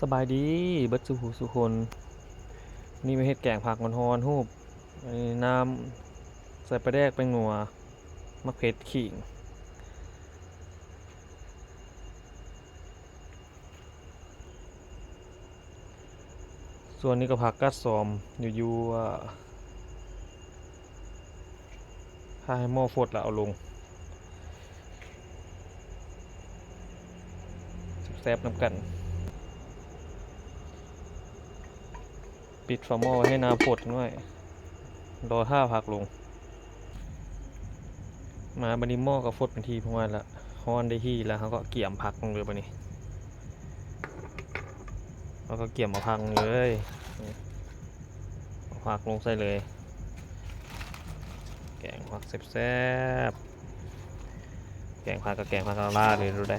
สบายดีเบิดสุขสุคน นี่ไม่เฮ็ดแกงผักมันฮอนๆฮูบน,น้ำใส่ปลาแดกแป้งนัวมะเขือขิงส่วนนี้ก็ผักกัดซอมอยู่อยู่ถ้าให้หม้อฟดแล้วเอาลงแซ่บน้ำกัน ปิดฝาหม้อให้น้ำผดหน่อย รอท่าผักลง มาบันนี้หม้อกับฟดเป็นทีเพราะว่าละฮอนได้ที่แล้วเขาก็เกี่ยมผักลงเลยบันนี้แล้วก็เกี่ยมมาพักลงเลยนี่เอาผักลงใส่เลย แกงผักแซ่บๆแกงผักกับแกงผักกะลาเลยรู้ได้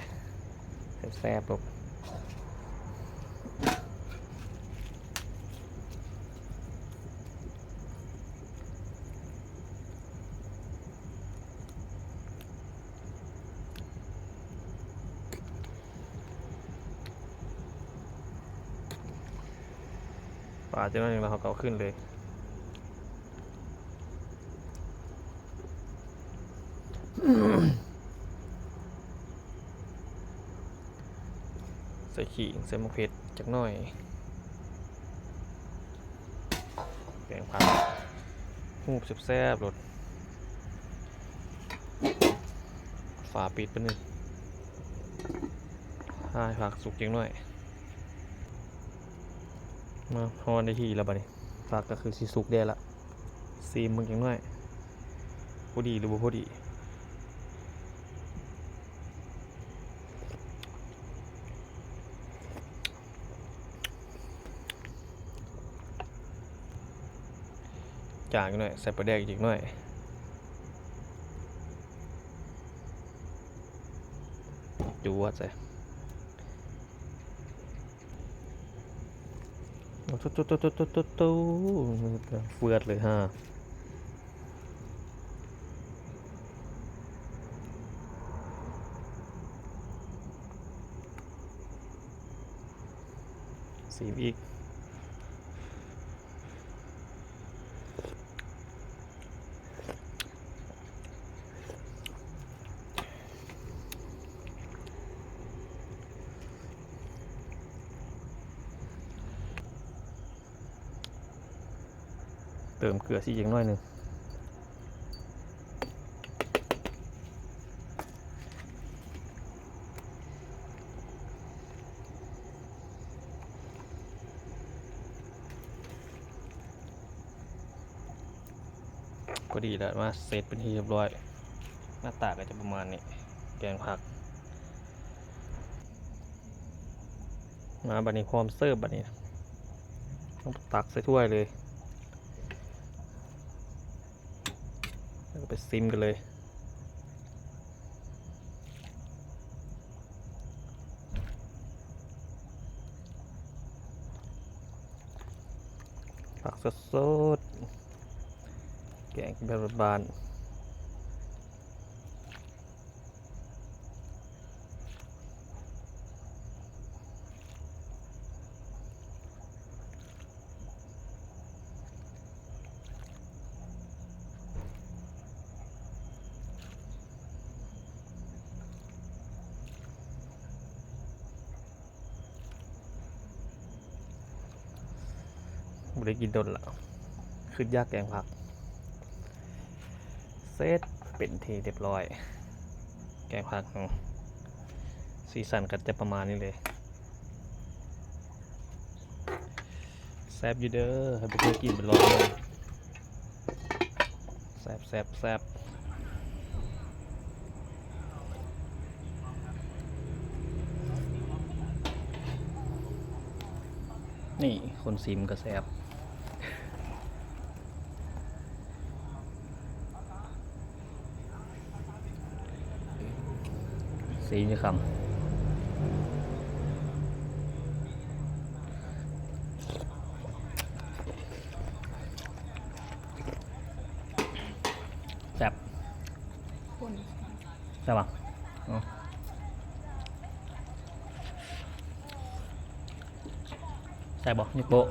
แซ่บๆลูก ป่าเจ้าหนึ่งแล้วเขาเอาขึ้นเลย ใส่ขิงใส่มะเขือจักหน่อยแกงผักหูบแซ่บๆรสฝาปิดไปหนึ่งให้ผักสุกจังหน่อย มาฮอนได้ที่แล้วบัดนี้ฝากก็คือสิสุกได้ละซีมึงจังน่อยพอดีหรือบ่พอดีจางอีกหน่อยใส่ปลาแดกอีกหน่อยดูว่าใส่ ตุ๊ตุ๊ตุ๊ตุ๊ตุ๊ตุ๊ตุ๊เฟือดเลยฮะสีอีก เติมเกลือสิอย่างน้อยหนึ่งก็ดีแล้วมาเสร็จเป็นที่เรียบร้อย หน้าตาก็จะประมาณนี้แกงผัก มาบัดนี้พร้อมเสิร์ฟบัดนี้ ต้องตักใส่ถ้วยเลย แล้วก็ไปซิมกันเลย ผักสดๆแกงแบบบาน ไม่ได้กินโดนละขึ้นยากแกงผัก เซตเป็นทีเรียบร้อย แกงผักสีสันก็จะประมาณนี้เลยแซบอยู่เด้อให้ไปเพื่อกินไปลองเลยแซบแซบแซบนี่ คนซิมก็แซบ สี như không Sạp คน Sao bằng ừ. ใส่บ่ยุกโบะ